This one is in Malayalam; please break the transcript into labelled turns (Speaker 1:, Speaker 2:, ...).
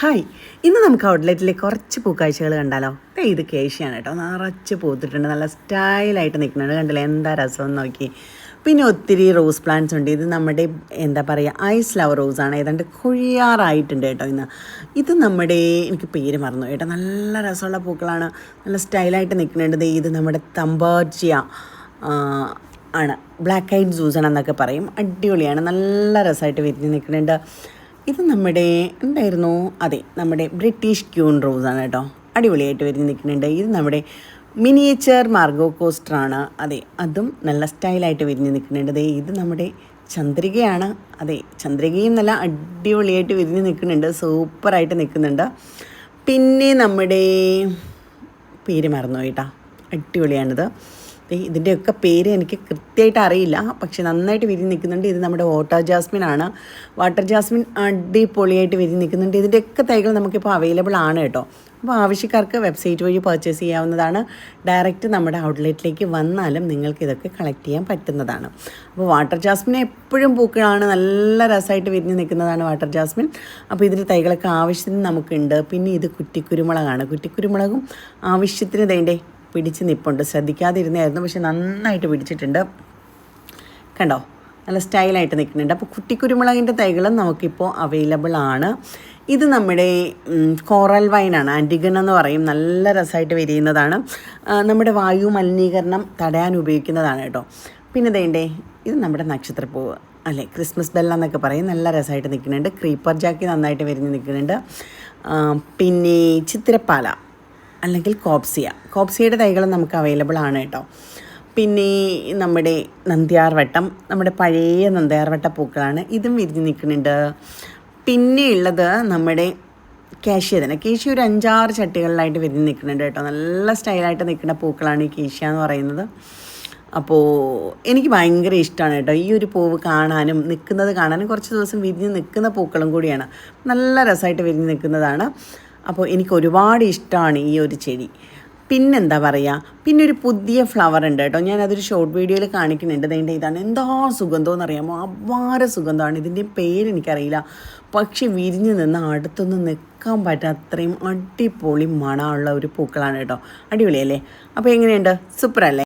Speaker 1: ഹായ്. ഇന്ന് നമുക്ക് ഔട്ട്ലെറ്റിലെ കുറച്ച് പൂക്കാഴ്ചകൾ കണ്ടാലോ? ദേ ഇത് കേശിയാണ് കേട്ടോ. നിറച്ച് പൂത്തിട്ടുണ്ട്. നല്ല സ്റ്റൈലായിട്ട് നിൽക്കുന്നുണ്ട്. കണ്ടില്ലേ? എന്താ രസം നോക്കി. പിന്നെ ഒത്തിരി റോസ് പ്ലാന്റ്സ് ഉണ്ട്. ഇത് നമ്മുടെ എന്താ പറയുക ഐസ് ലവർ ആണ്. ഏതാണ്ട് കൊഴിയാറായിട്ടുണ്ട് കേട്ടോ ഇന്ന്. ഇത് നമ്മുടെ എനിക്ക് പേര് മറന്നു. കേട്ടോ നല്ല രസമുള്ള പൂക്കളാണ്. നല്ല സ്റ്റൈലായിട്ട് നിൽക്കുന്നുണ്ട്. ഇത് നമ്മുടെ തമ്പാർജിയ ആണ്. ബ്ലാക്ക് ഐഡ് സൂസൺ എന്നൊക്കെ പറയും. അടിപൊളിയാണ്. നല്ല രസമായിട്ട് വിരിഞ്ഞ് നിൽക്കുന്നുണ്ട്. ഇത് നമ്മുടെ എന്തായിരുന്നു? അതെ നമ്മുടെ ബ്രിട്ടീഷ് ക്യൂൺ ആണ് കേട്ടോ. അടിപൊളിയായിട്ട് വരുന്ന നിൽക്കുന്നുണ്ട്. ഇത് നമ്മുടെ മിനിയേച്ചർ മാർഗോ കോസ്റ്ററാണ് അതെ അതും നല്ല സ്റ്റൈലായിട്ട് വിരിഞ്ഞ് നിൽക്കുന്നുണ്ട്. ദേ ഇത് നമ്മുടെ ചന്ദ്രികയാണ്. അതെ ചന്ദ്രികയും നല്ല അടിപൊളിയായിട്ട് വിരിഞ്ഞ് നിൽക്കുന്നുണ്ട്. സൂപ്പറായിട്ട് നിൽക്കുന്നുണ്ട്. പിന്നെ നമ്മുടെ പേര് മറന്നു കേട്ടാ. അടിപൊളിയാണിത്. ഇതിന്റെയൊക്കെ പേര് എനിക്ക് കൃത്യമായിട്ട് അറിയില്ല. പക്ഷെ നന്നായിട്ട് വിരി നിൽക്കുന്നുണ്ട്. ഇത് നമ്മുടെ വാട്ടർ ജാസ്മിൻ ആണ്. വാട്ടർ ജാസ്മിൻ അടിപൊളിയായിട്ട് വിരി നിൽക്കുന്നുണ്ട്. ഇതിന്റെയൊക്കെ തൈകൾ നമുക്കിപ്പോൾ അവൈലബിൾ ആണ് കേട്ടോ. അപ്പോൾ ആവശ്യക്കാർക്ക് വെബ്സൈറ്റ് വഴി പർച്ചേസ് ചെയ്യാവുന്നതാണ്. ഡയറക്റ്റ് നമ്മുടെ ഔട്ട്ലെറ്റിലേക്ക് വന്നാലും നിങ്ങൾക്ക് ഇതൊക്കെ കളക്ട് ചെയ്യാൻ പറ്റുന്നതാണ്. അപ്പോൾ വാട്ടർ ജാസ്മിൻ എപ്പോഴും പൂക്കളാണ്. നല്ല രസമായിട്ട് വിരിഞ്ഞ് നിൽക്കുന്നതാണ് വാട്ടർ ജാസ്മിൻ അപ്പോൾ ഇതിന്റെ തൈകളൊക്കെ ആവശ്യത്തിന് നമുക്കുണ്ട്. പിന്നെ ഇത് കുറ്റിക്കുരുമുളകാണ്. കുറ്റിക്കുരുമുളകും ആവശ്യത്തിന് വേണ്ടേ പിടിച്ച് നിപ്പുണ്ട്. ശ്രദ്ധിക്കാതിരുന്നായിരുന്നു പക്ഷെ നന്നായിട്ട് പിടിച്ചിട്ടുണ്ട്. കണ്ടോ? നല്ല സ്റ്റൈലായിട്ട് നിൽക്കുന്നുണ്ട്. അപ്പോൾ കുറ്റിക്കുരുമുളകിന്റെ തൈകളും നമുക്കിപ്പോൾ അവൈലബിൾ ആണ്. ഇത് നമ്മുടെ കോറൽ വൈനാണ്. ആന്റിഗൺ എന്ന് പറയും. നല്ല രസമായിട്ട് വിരിയുന്നതാണ്. നമ്മുടെ വായു മലിനീകരണം തടയാൻ ഉപയോഗിക്കുന്നതാണ് കേട്ടോ. പിന്നെ ഇതേണ്ടേ ഇത് നമ്മുടെ നക്ഷത്രപ്പൂവ് അല്ലേ? ക്രിസ്മസ് ബെല്ല എന്നൊക്കെ പറയും. നല്ല രസമായിട്ട് നിൽക്കുന്നുണ്ട്. ക്രീപ്പർ ജാക്കി നന്നായിട്ട് വിരിഞ്ഞ് നിൽക്കുന്നുണ്ട്. പിന്നെ ചിത്തിരപ്പാല അല്ലെങ്കിൽ കോപ്സിയ. കോപ്സിയയുടെ തൈകൾ നമുക്ക് അവൈലബിൾ ആണ് കേട്ടോ. പിന്നെ നമ്മുടെ നന്ദ്യാർവട്ടം നമ്മുടെ പഴയ നന്ദ്യാർവട്ട പൂക്കളാണ്. ഇതും വിരിഞ്ഞ് നിൽക്കുന്നുണ്ട്. പിന്നെ ഉള്ളത് നമ്മുടെ കേഷ്യ തന്നെ. ഒരു അഞ്ചാറ് ചട്ടികളിലായിട്ട് വിരിഞ്ഞ് നിൽക്കുന്നുണ്ട് കേട്ടോ. നല്ല സ്റ്റൈലായിട്ട് നിൽക്കുന്ന പൂക്കളാണ് ഈ കേഷ്യ എന്ന് പറയുന്നത്. അപ്പോൾ എനിക്ക് ഭയങ്കര ഇഷ്ടമാണ് കേട്ടോ. ഈ ഒരു പൂവ് കാണാനും നിൽക്കുന്നത് കാണാനും കുറച്ച് ദിവസം വിരിഞ്ഞ് നിൽക്കുന്ന പൂക്കളും കൂടിയാണ്. നല്ല രസമായിട്ട് വിരിഞ്ഞ് നിൽക്കുന്നതാണ്. അപ്പോൾ എനിക്ക് ഒരുപാട് ഇഷ്ടമാണ് ഈ ഒരു ചെടി. പിന്നെന്താ പറയുക പിന്നെ ഒരു പുതിയ ഫ്ലവർ ഉണ്ട് കേട്ടോ. ഞാനതൊരു ഷോർട്ട് വീഡിയോയിൽ കാണിക്കുന്നുണ്ട്. അതിന്റെ ഇതാണ്. എന്താ സുഗന്ധമെന്ന് അറിയാമോ അപാര സുഗന്ധമാണ്. ഇതിന്റെ പേര് എനിക്കറിയില്ല. പക്ഷെ വിരിഞ്ഞ് നിന്ന് അടുത്തൊന്നും നിൽക്കാൻ പറ്റാത്ത അത്രയും അടിപൊളി മണമുള്ള ഒരു പൂക്കളാണ് കേട്ടോ. അടിപൊളിയല്ലേ? അപ്പോൾ എങ്ങനെയുണ്ട്? സൂപ്പർ അല്ലേ